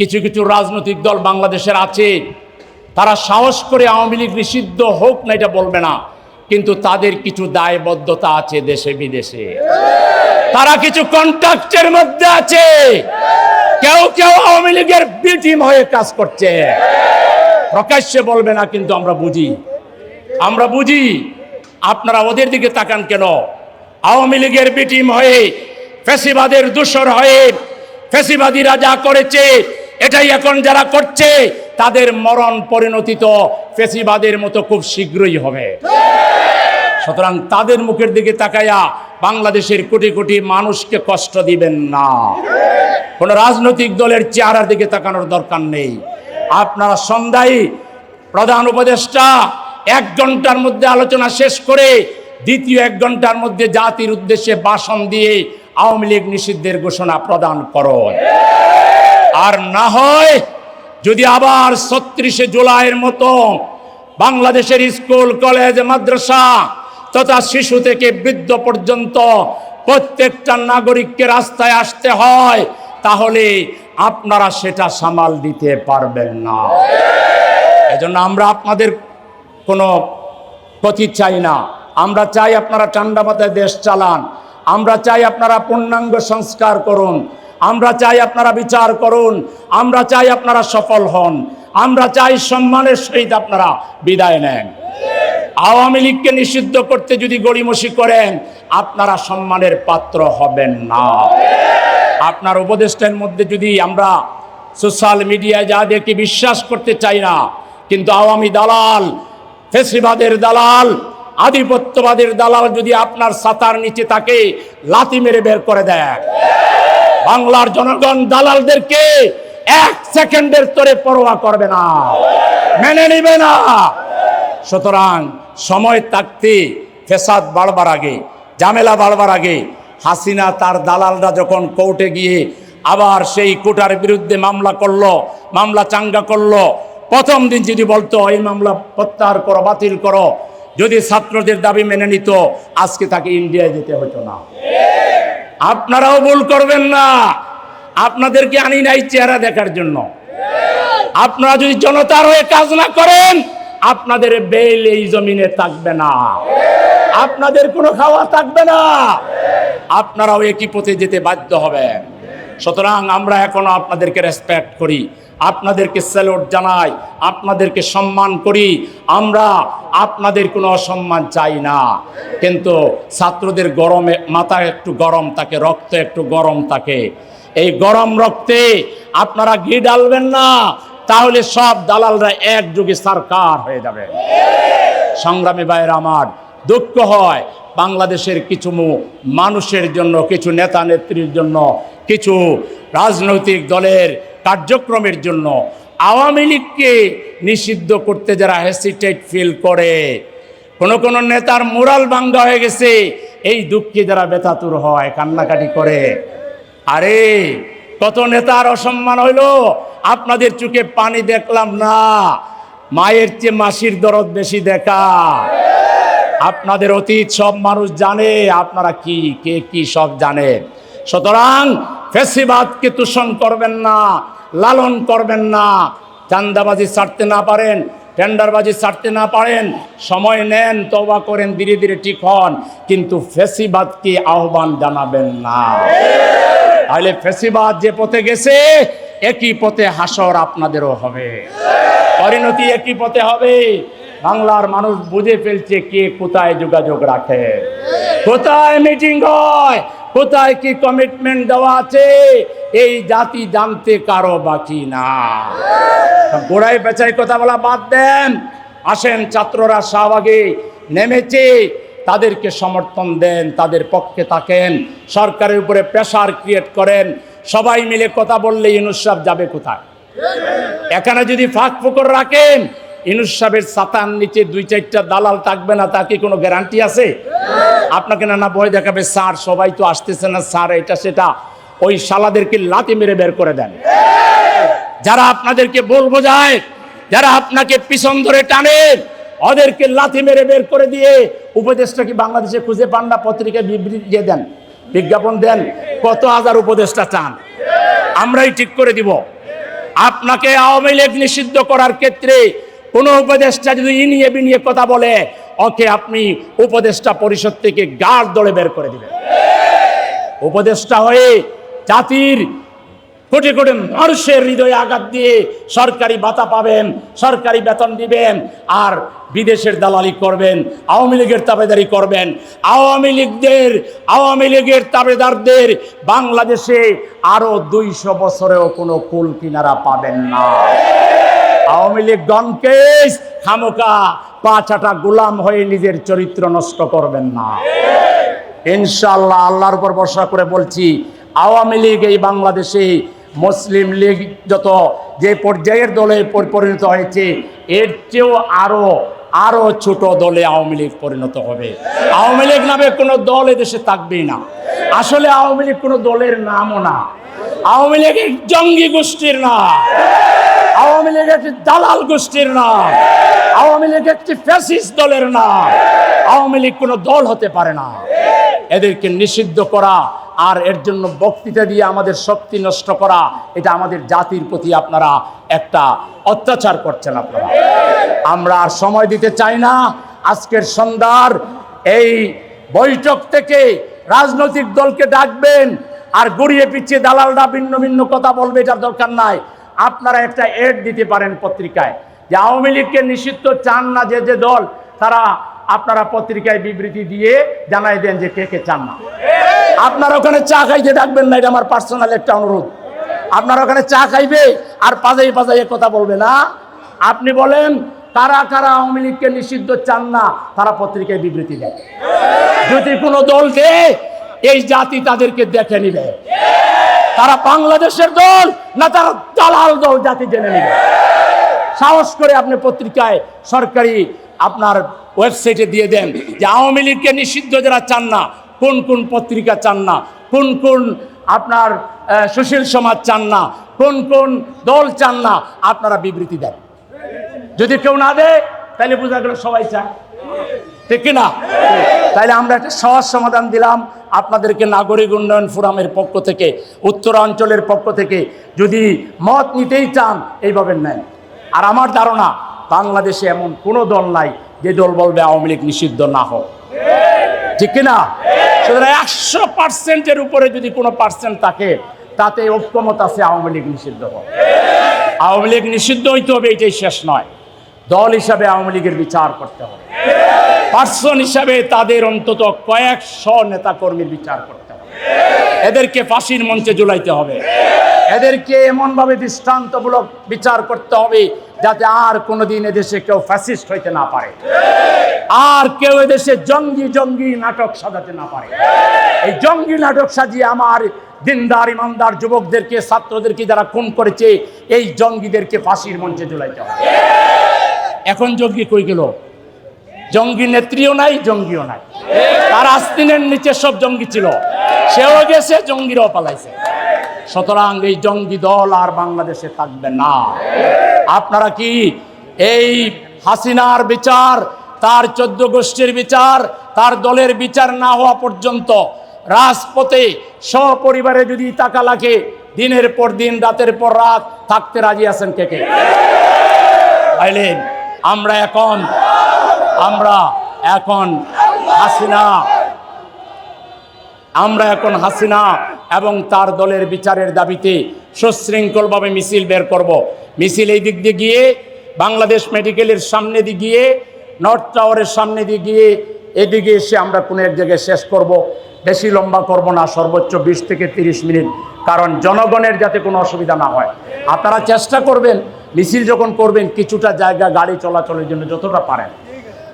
কিছু কিছু রাজনৈতিক দল বাংলাদেশের আছে, তারা সাহস করে আওয়ামী লীগ নিষিদ্ধ হোক না, এটা বলবে না। কিন্তু তাদের কিছু দায়বদ্ধতা আছে দেশে বিদেশে। তারা কিছু কন্ট্রাক্টের মধ্যে আছে। কেউ কেউ আওয়ামী লীগের বিটিম হয়ে কাজ করছে। প্রকাশ্যে বলবে না, কিন্তু আমরা বুঝি। আমরা বুঝি, আপনারা ওদের দিকে তাকান কেন? আওয়ামী লীগের বিটিম হয়ে, ফেসিবাদের দূষর হয়ে, ফেসিবাদীরা যা করেছে এটাই এখন যারা করছে, তাদের মরণ পরিণতি তো ফেসিবাদের মতো খুব শীঘ্রই হবে। সুতরাং তাদের মুখের দিকে তাকাইয়া বাংলাদেশের কোটি কোটি মানুষকে কষ্ট দিবেন না। কোন রাজনৈতিক দলের চেহারার দিকে তাকানোর দরকার নেই। আপনারা সন্ধ্যায় প্রধান উপদেষ্টা এক ঘণ্টার মধ্যে আলোচনা শেষ করে দ্বিতীয় এক ঘণ্টার মধ্যে জাতির উদ্দেশ্যে ভাষণ দিয়ে আওয়ামী লীগ নিষিদ্ধের ঘোষণা প্রদান করো আর না হয় যদি আবার ছত্রিশে জুলাইয়ের মতো বাংলাদেশের স্কুল, কলেজ, মাদ্রাসা তথা শিশু থেকে বৃদ্ধ পর্যন্ত প্রত্যেকটা নাগরিককে রাস্তায় আসতে হয়, তাহলে আপনারা সেটা সামাল দিতে পারবেন না। এজন্য আমরা আপনাদের কোনো ক্ষতি চাই না। আমরা চাই আপনারা ঠান্ডা মাথায় দেশ চালান। আমরা চাই আপনারা পূর্ণাঙ্গ সংস্কার করুন। আমরা চাই আপনারা বিচার করুন, আমরা চাই আপনারা সফল হন, আমরা চাই সম্মানের সহিত আপনারা বিদায় নেন। আওয়ামী লীগকে নিষিদ্ধ করতে যদি গড়িমসি করেন, আপনারা সম্মানের পাত্র হবেন না। আপনার উপদেষ্টার মধ্যে যদি আমরা সোশ্যাল মিডিয়ায় যাদেরকে বিশ্বাস করতে চাই না, কিন্তু আওয়ামী দালাল, ফেসিবাদের দালাল, আধিপত্যবাদের দালাল যদি আপনার সাতার নিচে তাকে লাথি মেরে বের করে দেয় বাংলার জনগণ দালালদেরকে এক সেকেন্ডের তরে পরোয়া করবে না। মেনে নিবে না। সুতরাং সময় থাকতে ফেসাদ বাড়বার আগে, ঝামেলা বাড়বার আগে হাসিনা তার দালালরা যখন কোর্টে গিয়ে আবার সেই কোটার বিরুদ্ধে মামলা করল, মামলা চাঙ্গা করল, প্রথম দিন যদি বলতো, এই মামলা প্রত্যাহার করো, বাতিল করো। যদি ছাত্রদের দাবি মেনে নিত, আজকে তাকে ইন্ডিয়ায় যেতে হতো না। আপনারাও ভুল করবেন না। আপনাদেরকে আনি নাই চেহারা দেখার জন্য। আপনারা যদি জনতার হয়ে কাজ না করেন, আপনাদের বেল এই জমিনে থাকবে না। আপনাদের কোনো খাওয়া থাকবে না। আপনারাও একই পথে যেতে বাধ্য হবেন। সুতরাং আমরা এখনও আপনাদেরকে রেসপেক্ট করি। আপনাদেরকে স্যালুট জানাই। আপনাদেরকে সম্মান করি। আমরা আপনাদের কোনো অসম্মান চাই না। কিন্তু ছাত্রদের গরমে মাথা একটু গরম থাকে, রক্ত একটু গরম থাকে। এই গরম রক্তে আপনারা ঘি ডালবেন না, তাহলে সব দালালরা একযোগে সরকার হয়ে যাবে। সংগ্রামী ভাইয়ের আমার, দুঃখ হয় বাংলাদেশের কিছু মানুষের জন্য, কিছু নেতা নেত্রীর জন্য, কিছু রাজনৈতিক দলের কার্যক্রমের জন্য। আওয়ামী লীগকে নিষিদ্ধ করতে যারা হেসিটেট ফিল করে। কোন কোন নেতার মোরাল ভাঙ্গা হয়ে গেছে। এই দুঃখে যারা বেতাতুর হয়, কান্নাকাটি করে। আরে, কত নেতার অসম্মান হইল। আপনাদের চোখে পানি দেখলাম না। মায়ের চেয়ে মাসির দরদ বেশি দেখা। আপনাদের অতীত সব মানুষ জানে, আপনারা কি, কে কি সব জানে। সুতরাং ফেসিবাদকে তুষণ করবেন না, লালন করবেন না। চান্দাবাজি ছাড়তে না পারেন, টেন্ডারবাজি ছাড়তে না পারেন, সময় নেন তবা করেন, ধীরে ধীরে ঠিক হন, কিন্তু ফেসিবাদকে আহ্বান জানাবেন না। তাহলে ফেসিবাদ যে পথে গেছে, একই পথে হাসর আপনাদেরও হবে। পরিণতি একই পথে হবে। বাংলার মানুষ বুঝে ফেলছে কে কোথায় যোগাযোগ রাখে। কোথায় মিটিং হয়? কোথায় কি কমিটমেন্ট দেওয়া আছে? এই জাতি জানতে কারও বাকি না। গোড়ায় পেঁচাই কথা বলা বাদ দেন। আসেন ছাত্ররা শাহবাগে নেমেছে তাদেরকে সমর্থন দেন, তাদের পক্ষে থাকেন, সরকারের উপরে প্রেশার ক্রিয়েট করেন। সবাই মিলে কথা বললে ইনুস সাহেব যাবে কোথায়? এখানে যদি ফাঁক ফুকর রাখেন ইনুস সাহেবের সাতার নিচে দুই চারটা দালাল থাকবে না, তার কি কোনো গ্যারান্টি আছে? আপনাকে নানা বই দেখাবে, স্যার, সবাই তো আসতেছে না, স্যার, এটা সেটা। ওই শালাদেরকে লাতি মেরে বের করে দেন। যারা আপনাদেরকে বল বোঝায়, যারা আপনাকে পিছন ধরে টানে, ওদেরকে লাথি মেরে বের করে দিয়ে উপদেশটা কি বাংলাদেশে খুঁজে পান না, পত্রিকায় বিবৃতি দিয়ে দেন, বিজ্ঞাপন দেন, কত হাজার উপদেশটা চান? আমরাই ঠিক করে দিব। আপনাকে আওয়ামী লীগ নিষিদ্ধ করার ক্ষেত্রে কোনো উপদেষ্টা যদি ইনিয়ে বিনিয়ে কথা বলে, ওকে আপনি উপদেষ্টা পরিষদ থেকে গাঢ় দলে বের করে দিবেন। উপদেষ্টা হয়ে জাতির কোটি কোটি মানুষের হৃদয়ে আঘাত দিয়ে সরকারি ভাতা পাবেন, সরকারি বেতন দিবেন, আর বিদেশের দালালি করবেন, আওয়ামী লীগের তাবেদারি করবেন। আওয়ামী লীগদের, আওয়ামী লীগের তাবেদারদের বাংলাদেশে আরও দুইশো বছরেও কোনো কুল কিনারা পাবেন না। আওয়ামী লীগ গণকে খামোকা পাঁচাটা গোলাম হয়ে নিজের চরিত্র নষ্ট করবেন না। ইনশাল্লাহ আল্লাহর উপর ভরসা করে বলছি, আওয়ামী লীগ এই বাংলাদেশে মুসলিম লীগ যত যে পর্যায়ের দলে পরিণত হয়েছে, এর চেয়েও আরও আরও ছোট দলে আওয়ামী লীগ পরিণত হবে। আওয়ামী লীগ নামে কোনো দল এদেশে থাকবেই না। আসলে আওয়ামী লীগ কোনো দলের নামও না। আওয়ামী লীগ জঙ্গি গোষ্ঠীর না। আওয়ামী লীগ একটি দালাল গোষ্ঠীর নাম। আওয়ামী লীগ একটি ফ্যাসিস্ট দলের নাম। আওয়ামী লীগ কোনো দল হতে পারে না। এদেরকে নিষিদ্ধ করা আর এর জন্য বক্তৃতা দিয়ে আমাদের শক্তি নষ্ট করা, এটা আমাদের জাতির প্রতি আপনারা একটা অত্যাচার করছেন আপনারা। আমরা আর সময় দিতে চাই না। আজকের সন্ধ্যার এই বৈঠক থেকে রাজনৈতিক দলকে ডাকবেন আর গড়িয়ে পিছিয়ে দালালরা ভিন্ন ভিন্ন কথা বলবে, এটার দরকার নাই। আপনারা একটা এড দিতে পারেন পত্রিকায়। যে আওয়ামী লীগকে নিষিদ্ধ চান না যে যে দল, তারা আপনারা পত্রিকায় বিবৃতি দিয়ে জানাই দেন যে কে কে চান না। আপনারা ওখানে চা খাইতে ডাকবেন না, এটা আমার পার্সোনাল একটা অনুরোধ। আপনারা ওখানে চা খাইবে আর পাজাই পাজাই কথা বলবে না। আপনি বলেন, কারা কারা আওয়ামী লীগকে নিষিদ্ধ চান না, তারা পত্রিকায় বিবৃতি দেয়। যদি কোনো দল দেয় এই জাতি তাদেরকে দেখে নিবে। তারা বাংলাদেশের দল না তারা দালাল দল জাতি জেনে নিবে। সাহস করে আপনি পত্রিকায় সরকারি আপনার ওয়েবসাইটে দিয়ে দেন যে আওয়ামী লীগকে নিষিদ্ধ যারা চান না, কোন কোন পত্রিকা চান না, কোন কোন আপনার সুশীল সমাজ চান না, কোন কোন দল চান না, আপনারা বিবৃতি দেন। যদি কেউ না দেয়, তাহলে বোঝা গেল সবাই চায়। ঠিক কিনা? তাইলে আমরা একটা সহজ সমাধান দিলাম আপনাদেরকে নাগরিক উন্নয়ন ফোরামের পক্ষ থেকে, উত্তরাঞ্চলের পক্ষ থেকে। যদি মত নিতেই চান, এইভাবে নেন। আর আমার ধারণা, বাংলাদেশে এমন কোনো দল নাই যে দল বলবে আওয়ামী লীগ নিষিদ্ধ না হোক। ঠিক কিনা? সুতরাং একশো পার্সেন্টের উপরে যদি কোনো পার্সেন্ট থাকে, তাতে ঐক্যমত আছে আওয়ামী লীগ নিষিদ্ধ হোক। আওয়ামী লীগ নিষিদ্ধ হইতে হবে, এটাই শেষ নয়। দল হিসাবে আওয়ামী লীগের বিচার করতে হবে। পার্সন হিসাবে তাদের অন্তত কয়েকশো নেতা কর্মীর বিচার করতে হবে। এদেরকে ফাঁসির মঞ্চে ঝুলাইতে হবে। এদেরকে এমনভাবে দৃষ্টান্তমূলক বিচার করতে হবে যাতে আর কোনোদিন এদেশে কেউ ফ্যাসিস্ট হইতে না পারে। আর কেউ এদেশে জঙ্গি জঙ্গি নাটক সাজাতে না পারে। এই জঙ্গি নাটক সাজিয়ে আমার দিনদার, ইমানদার যুবকদেরকে, ছাত্রদেরকে যারা খুন করেছে, এই জঙ্গিদেরকে ফাঁসির মঞ্চে ঝুলাইতে হবে। এখন জঙ্গি কই গেল? জঙ্গি নেত্রীও নাই, জঙ্গিও নাই। তার আস্তিনের নিচে সব জঙ্গি ছিল। সেও গেছে, জঙ্গিরাও পালাইছে। সুতরাং এই জঙ্গি দল আর বাংলাদেশে থাকবে না। আপনারা কি এই হাসিনার বিচার, তার চোদ্দ গোষ্ঠীর বিচার, তার দলের বিচার না হওয়া পর্যন্ত রাজপথে সপরিবারে যদি টাকা লাগে, দিনের পর দিন, রাতের পর রাত থাকতে রাজি আছেন কে কে? আমরা এখন আমরা এখন হাসিনা। আমরা এখন হাসিনা এবং তার দলের বিচারের দাবিতে সুশৃঙ্খলভাবে মিছিল বের করব। মিছিল এই দিক দিয়ে গিয়ে, বাংলাদেশ মেডিকেলের সামনে দিয়ে গিয়ে, নর্থ টাওয়ারের সামনে দিয়ে গিয়ে, এদিকে এসে আমরা কোনো এক জায়গায় শেষ করব। বেশি লম্বা করব না, সর্বোচ্চ বিশ থেকে তিরিশ মিনিট, কারণ জনগণের যাতে কোনো অসুবিধা না হয়। আপনারা চেষ্টা করবেন, মিছিল যখন করবেন, কিছুটা জায়গা গাড়ি চলাচলের জন্য যতটা পারেন।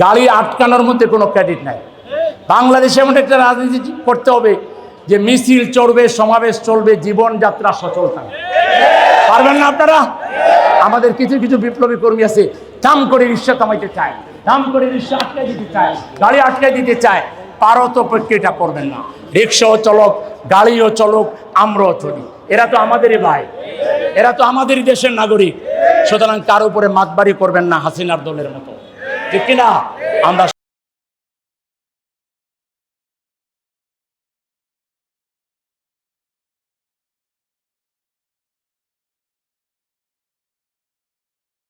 গাড়ি আটকানোর মধ্যে কোনো ক্রেডিট নাই। বাংলাদেশে এমন একটা রাজনীতি করতে হবে যে মিছিল চলবে সমাবেশ চলবে, জীবনযাত্রা সচল থাকবে। পারবেন না আপনারা? আমাদের কিছু কিছু বিপ্লবী কর্মী আছে দাম করে রিক্সা থামাইতে চায়। দাম করে রিক্সা আটকাই দিতে চায়, গাড়ি আটকাই দিতে চায়। পারো তো পক্ষে এটা করবেন না। রিক্সাও চলক, গাড়িও চলক, আমরাও চলি। এরা তো আমাদেরই ভাই। এরা তো আমাদেরই দেশের নাগরিক। সুতরাং কার উপরে মাতবাড়ি করবেন না হাসিনার দলের মতো। ঠিক কিনা আমরা